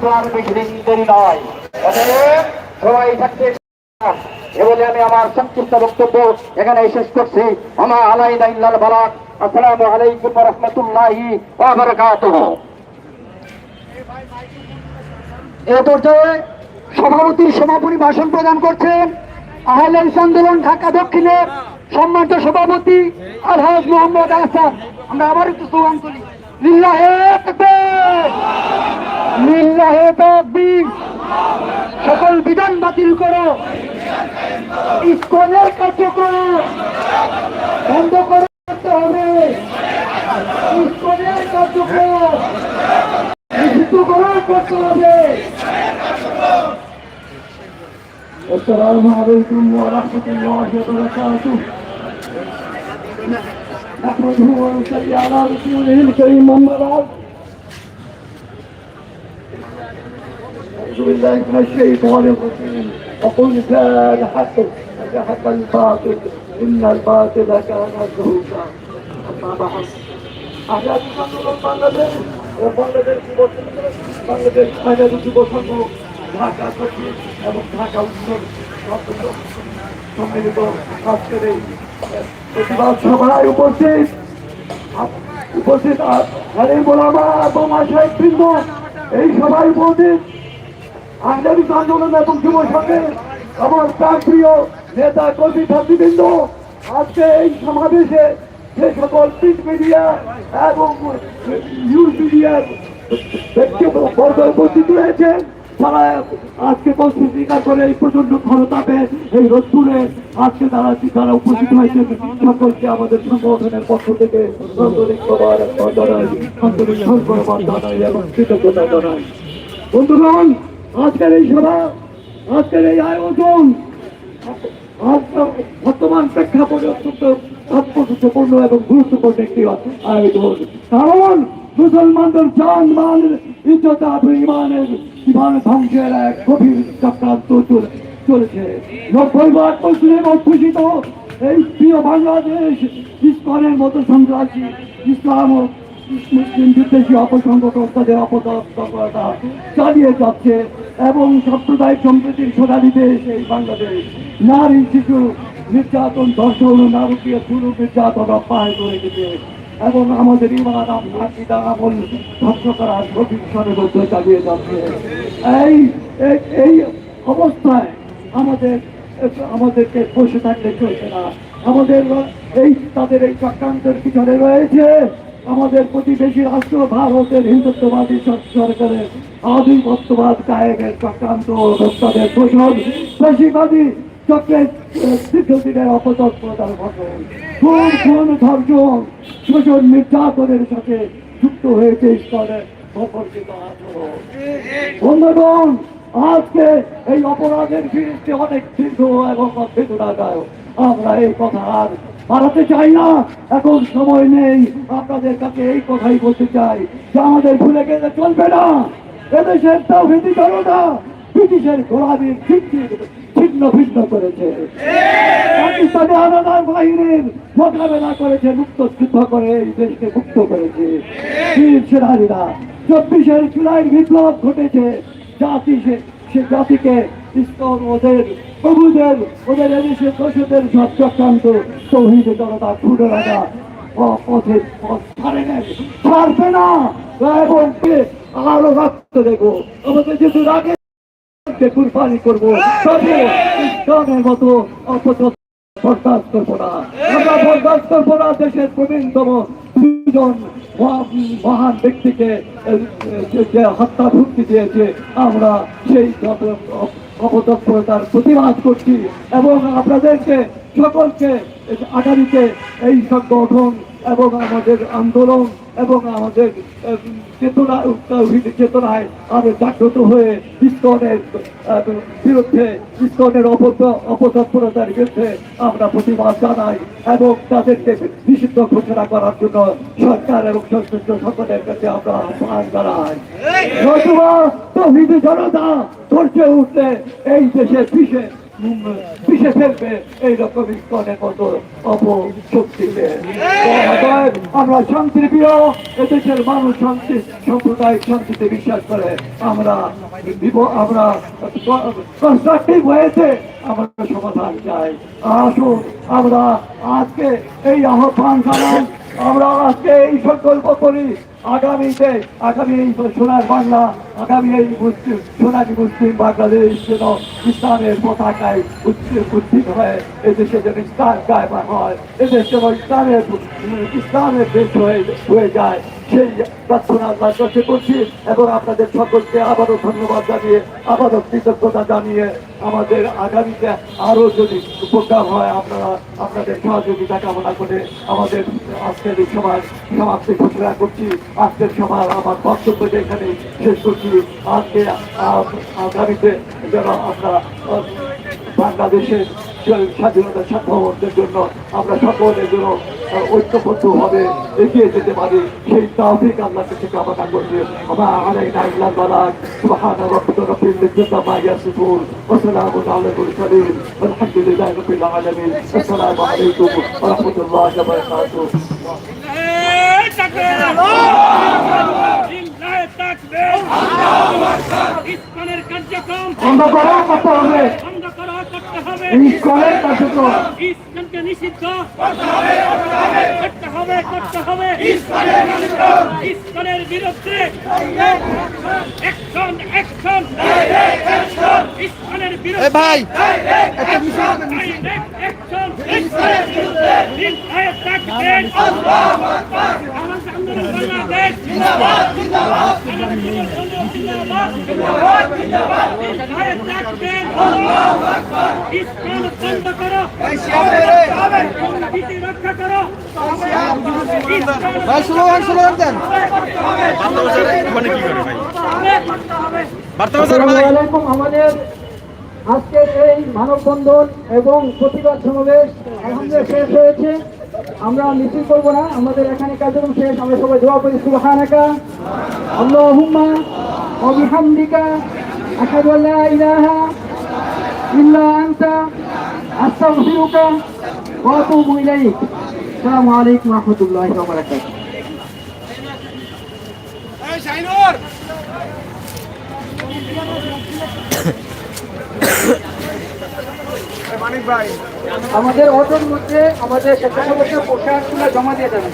কিন্তু আর বেশি দিন নয় সবাই আমি আমার সংক্ষিপ্ত বক্তব্য এখানে শেষ করছি। আমা আলাইনা ইল্লাল বালাক। আসসালামু আলাইকুম ওয়া রাহমাতুল্লাহি ওয়া এ পর্যায়ে সভাপতির সমাপনী ভাষণ প্রদান করছেন আহলে আন্দোলন ঢাকা দক্ষিণের সম্মানিত সভাপতি আলহাজ মোহাম্মদ আহসান। আমরা আবার একটু স্লোগান করি। সকল বিধান বাতিল করো ইসকনের কার্যক্রম বন্ধ করতে হবে ইসকনের কার্যক্রম নিষিদ্ধ করা করতে হবে السلام عليكم ورحمة الله وبركاته نحمده ونصلي على رسوله الكريم أما بعد أعوذ بالله من الشيطان الرجيم وقل كان حقا وزهق الباطل إن الباطل كان زهوقا أما بعد আজাদি আন্দোলন বাংলাদেশ ও বাংলাদেশ যুব বাংলাদেশ আজাদি যুব সংঘ ঢাকা সচিব এবং ঢাকা উত্তর সদস্য সম্মিলিত আজকের এই প্রতিবাদ সভায় উপস্থিত আপ- উপস্থিত আলিম মোলামা এবং আশায় বৃন্দ এই সভায় উপস্থিত আঞ্চলিক আন্দোলন এবং যুব সঙ্গে আমার প্রাণ প্রিয় নেতা কর্মী ছাত্রীবৃন্দ, আজকে এই সমাবেশে যে সকল প্রিন্ট মিডিয়া এবং নিউজ মিডিয়ার ব্যক্তিবর্গ উপস্থিত রয়েছেন তারা আজকে স্বীকার করে এই প্রচণ্ড খরতাপে এই রোদ্দুরে আজকে তারা তারা উপস্থিত হয়েছেন সকলকে আমাদের সংগঠনের পক্ষ থেকে। বন্ধুগণ, আজকের এই সভা, আজকের এই আয়োজন বর্তমান প্রেক্ষাপটে এবং গুরুত্বপূর্ণ একটি আয়োজন। কারণ মুসলমানদের জান মান ইজ্জত ইমানের ইমান ধ্বংসের এক গভীর চক্রান্ত চলেছে। নব্বই বার অভূষিত এই প্রিয় বাংলাদেশ, ইস্কনের মতো সন্ত্রাসী ইসলাম ও মুসলিম বিদ্বেষী অপতৎপরতা চালিয়ে যাচ্ছে এবং সাম্প্রদায়িক সম্প্রীতির সোনালী দেশ এই বাংলাদেশ। নারী, শিশু, নির্যাতন, ধর্ষণ নারকীয় পুরো নির্যাতন অব্যাহত রেখেছে। এবং আমাদের ইমান আমল ধ্বংস করার গভীর ষড়যন্ত্র চালিয়ে যাচ্ছে। এই, এই- অবস্থায় আমাদের, আমাদেরকে বসে থাকলে চলছে না। আমাদের এই, তাদের এই চক্রান্তের পিছনে রয়েছে আমাদের প্রতিবেশী রাষ্ট্র, ভারতের হিন্দুত্ববাদী সর- সরকারের আধিপত্যবাদ, কায়েমের চক্রান্ত, তাদের শোষণ, বেশিবাদী চক্রের সাথে যুক্ত হয়েছে বন্ধুগণ, আজকে এই অপরাধের বিরুদ্ধে অনেক দীর্ঘ এবং বেদনাদায়ক আমরা এই কথা আর বাড়াতে চাই না। এখন সময় নেই। আপনাদের কাছে এই কথাই বলতে চাই যে আমাদের ভুলে গেলে চলবে না। এদেশের তাও ভীতি না। ব্রিটিশের গোলামীর ভিত্তি ছিন্ন ভিন্ন করেছে। পাকিস্তানি আলাদার বাহিনীর মোকাবেলা করেছে মুক্ত যুদ্ধ করে এই দেশকে মুক্ত করেছে। বীর সেনানীরা, চব্বিশের জুলাই বিপ্লব ঘটেছে। জাতি সে- জাতিকে ওদের প্রভুদের ওদের এদেশের দোষদের সব চক্রান্ত জনতা রাখা পথে ছাড়ে ছাড়বে না। এবং আরও রক্ত দেখো, আমাদের যেহেতু রাগে কুরবানি করব। তবে ইসলামের মতো অপচত বরদাস্ত করব না। আমরা বরদাস্ত করব না, দেশের প্রবীণতম দুজন মহান ব্যক্তিকে যে- হত্যা ভুক্তি দিয়েছে, আমরা সেই অপ- অপতৎপরতার প্রতিবাদ করছি এবং আপনাদেরকে সকলকে, আগামীতে এই সংগঠন এবং আমাদের আন্দোলন এবং আমাদের চেতনা চেতনায় আরও জাগ্রত হয়ে ইস্কনের বিরুদ্ধে ইস্কনের অপতৎপরতার বিরুদ্ধে আমরা প্রতিবাদ জানাই এবং তাদেরকে নিষিদ্ধ ঘোষণা করার জন্য সরকার এবং সংশ্লিষ্ট সকলের কাছে আমরা আহ্বান জানাই। নতুবা তৌহিদ জনতা ধরছে উঠলে এই দেশে পিছে আমরা শান্তির প্রিয় এদেশের মানুষ শান্তি শান্তিতে বিশ্বাস করে। আমরা আমরা কনস্ট্রাকটিভ হয়েছে, আমরা সমাধান চাই। আসুন, আমরা আজকে এই আহ্বান জানাই, আমরা আজকে এই সংকল্প করি। আগামীতে, আগামী এই সোনার বাংলা আগামী এই মুসলিম, সোনালী মুসলিম বাংলাদেশ যেন ইসলামের পতাকায় উচ্চ- উত্থিত হয়ে এদেশে যেন ইসলাম গায়বা হয়, এদেশ যেন ইসলামের ইসলামের দেশ হয়ে হয়ে যায়। সেই প্রার্থনা আল্লাহর কাছে করছি এবং আপনাদের সকলকে আবারও ধন্যবাদ জানিয়ে, আবারও কৃতজ্ঞতা জানিয়ে আমাদের আগামীতে আরও যদি প্রোগ্রাম হয়, আপনারা আপনাদের সহযোগিতা কামনা করে আমাদের আজকের এই সভার সমাপ্তি ঘোষণা করছি। আজকের সভার আমার বক্তব্য এখানে শেষ করছি। আজকে আহ, আগামীতে যেন আমরা বাংলাদেশের স্বাধীনতা সার্বভৌমত্বের জন্য আমরা সকলের জন্য ঐক্যবদ্ধ ভাবে এগিয়ে যেতে পারি সেই তাফিক আল্লাহ কাছে কামনা করছি। আমার আলাইনা ইল্লাল বালাগ সুবহান রাব্বিকা রাব্বিল ইজ্জাতি আম্মা ইয়াসিফুন ওয়া সালামুন আলাল মুরসালিন আলহামদুলিল্লাহি রাব্বিল আলামিন আসসালামু আলাইকুম রাহমাতুল্লাহি বন্ধ করা করতে হবে। বন্ধ করা করতে হবে। ইস্কনের কার্যক্রম ইসলামকে নিষিদ্ধ। করতে হবে করতে হবে। ইসলামের বিরুদ্ধে। অ্যাকশন অ্যাকশন ইসলামের বিরুদ্ধে। ভাই। অ্যাকশন বিরুদ্ধে। আল্লাহু বাংলাদেশ জিন্দাবাদ জিন্দাবাদ জিন্দাবাদ জিন্দাবাদ জিন্দাবাদ থাকবেন আল্লাহু আকবার ইসলাম আমাদের আজকের এই মানববন্ধন এবং প্রতিবাদ সমাবেশ শেষ হয়েছে আমরা মিছিল করব না, আমাদের এখানে কার্যক্রম শেষ, আমরা সবাই দোয়া করি, সুবহানাকা, আল্লাহুম্মা, ওয়া বিহামদিকা, আশহাদু আল্লা ইলাহা ইল্লা আনতা, আস্তাগফিরুকা ওয়া আতুবু ইলাইক। আসসালামু আলাইকুম ওয়া রাহমাতুল্লাহি ওয়া বারাকাতুহু। আমাদের অটোর মধ্যে আমাদের স্বেচ্ছাসেবকের পোশাকগুলো জমা দিয়ে যাবেন